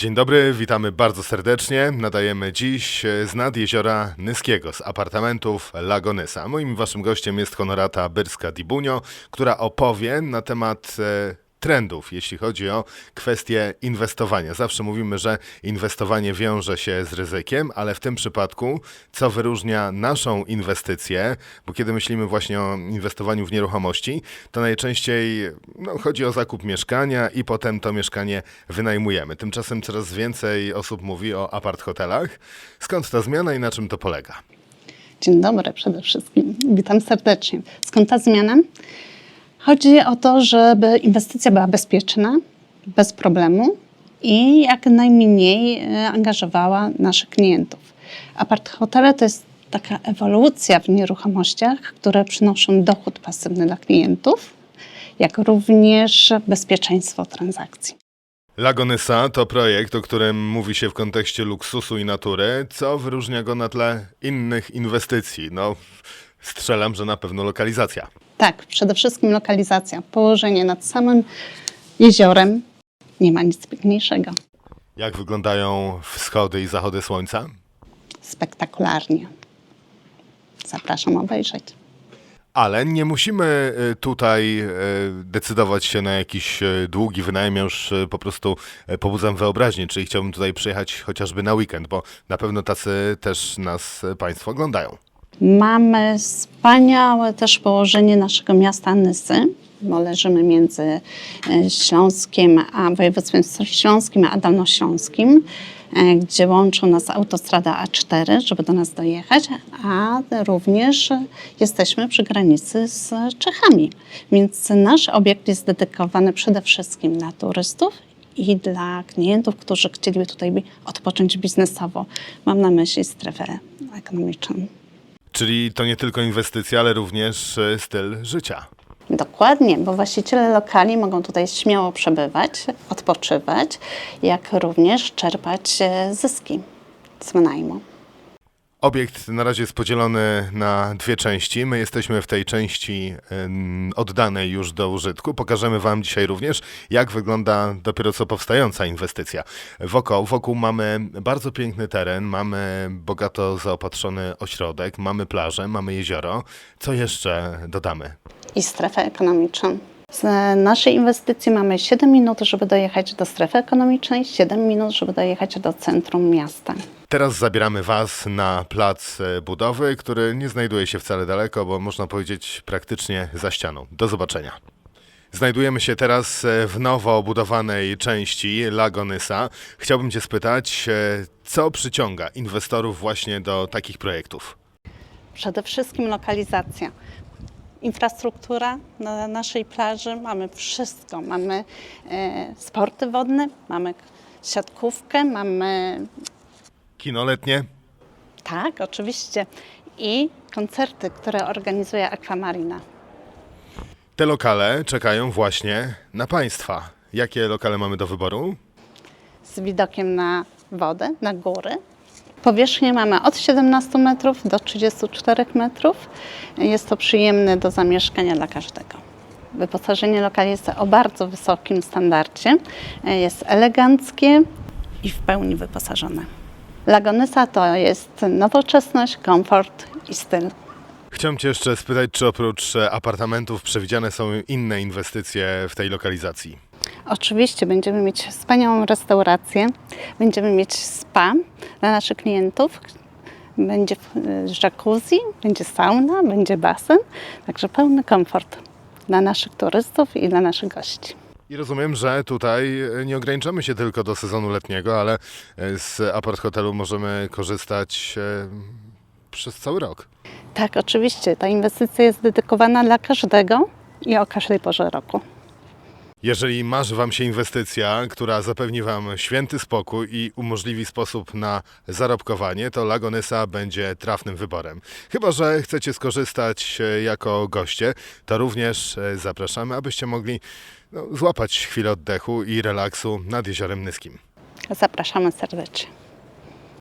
Dzień dobry, witamy bardzo serdecznie. Nadajemy dziś e, z nad jeziora Nyskiego, z apartamentów Lagonysa. Moim waszym gościem jest honorata Byrska Dibunio, która opowie na temat e, trendów, jeśli chodzi o kwestie inwestowania. Zawsze mówimy, że inwestowanie wiąże się z ryzykiem, ale w tym przypadku, co wyróżnia naszą inwestycję, bo kiedy myślimy właśnie o inwestowaniu w nieruchomości, to najczęściej no, chodzi o zakup mieszkania i potem to mieszkanie wynajmujemy. Tymczasem coraz więcej osób mówi o apart hotelach. Skąd ta zmiana i na czym to polega? Dzień dobry przede wszystkim. Witam serdecznie. Skąd ta zmiana? Chodzi o to, żeby inwestycja była bezpieczna, bez problemu i jak najmniej e, angażowała naszych klientów. Apart hotele to jest taka ewolucja w nieruchomościach, które przynoszą dochód pasywny dla klientów, jak również bezpieczeństwo transakcji. Lagonysa to projekt, o którym mówi się w kontekście luksusu i natury, co wyróżnia go na tle innych inwestycji. No, strzelam, że na pewno lokalizacja. Tak, przede wszystkim lokalizacja, położenie nad samym jeziorem. Nie ma nic piękniejszego. Jak wyglądają wschody i zachody słońca? Spektakularnie. Zapraszam obejrzeć. Ale nie musimy y, tutaj y, decydować się na jakiś y, długi wynajem. Ja już po prostu pobudzam wyobraźnię, czyli chciałbym tutaj przyjechać chociażby na weekend, bo na pewno tacy też nas Państwo oglądają. Mamy wspaniałe też położenie naszego miasta Nysy, bo leżymy między e, Śląskiem, a województwem śląskim a dolnośląskim, e, gdzie łączą nas autostrada A4, żeby do nas dojechać, a również jesteśmy przy granicy z Czechami. Więc nasz obiekt jest dedykowany przede wszystkim dla turystów i dla klientów, którzy chcieliby tutaj odpocząć biznesowo. Mam na myśli strefę ekonomiczną. Czyli to nie tylko inwestycja, ale również y, styl życia. Dokładnie, bo właściciele lokali mogą tutaj śmiało przebywać, odpoczywać, jak również czerpać e, zyski z wynajmu. Obiekt na razie jest podzielony na dwie części. My jesteśmy w tej części oddanej już do użytku. Pokażemy Wam dzisiaj również, jak wygląda dopiero co powstająca inwestycja. Wokół, wokół mamy bardzo piękny teren, mamy bogato zaopatrzony ośrodek, mamy plażę, mamy jezioro. Co jeszcze dodamy? I strefę ekonomiczną. Z naszej inwestycji mamy 7 minut, żeby dojechać do strefy ekonomicznej, 7 minut, żeby dojechać do centrum miasta. Teraz zabieramy Was na plac budowy, który nie znajduje się wcale daleko, bo można powiedzieć praktycznie za ścianą. Do zobaczenia. Znajdujemy się teraz w nowo budowanej części Lagonysa. Chciałbym Cię spytać, co przyciąga inwestorów właśnie do takich projektów? Przede wszystkim lokalizacja. Infrastruktura na naszej plaży, mamy wszystko. Mamy e, sporty wodne, mamy siatkówkę, mamy Kino letnie? Tak, oczywiście. I koncerty, które organizuje Aquamarina. Te lokale czekają właśnie na Państwa. Jakie lokale mamy do wyboru? Z widokiem na wodę, na góry. Powierzchnię mamy od 17 metrów do 34 metrów. Jest to przyjemne do zamieszkania dla każdego. Wyposażenie lokali jest o bardzo wysokim standardzie. Jest eleganckie i w pełni wyposażone. Lagonysa to jest nowoczesność, komfort i styl. Chciałem Cię jeszcze spytać, czy oprócz e, apartamentów przewidziane są inne inwestycje w tej lokalizacji? Oczywiście będziemy mieć wspaniałą restaurację, będziemy mieć spa dla naszych klientów, będzie e, jacuzzi, będzie sauna, będzie basen, także pełny komfort dla naszych turystów i dla naszych gości. I rozumiem, że tutaj e, nie ograniczamy się tylko do sezonu letniego, ale z apart hotelu możemy korzystać przez cały rok. Tak, oczywiście, ta inwestycja jest dedykowana dla każdego i o każdej porze roku. Jeżeli marzy Wam się inwestycja, która zapewni Wam święty spokój i umożliwi sposób na zarobkowanie, to Lagonysa będzie trafnym wyborem. Chyba, że chcecie skorzystać e, jako goście, to również e, zapraszamy, abyście mogli no, złapać chwilę oddechu i relaksu nad Jeziorem Nyskim. Zapraszamy serdecznie.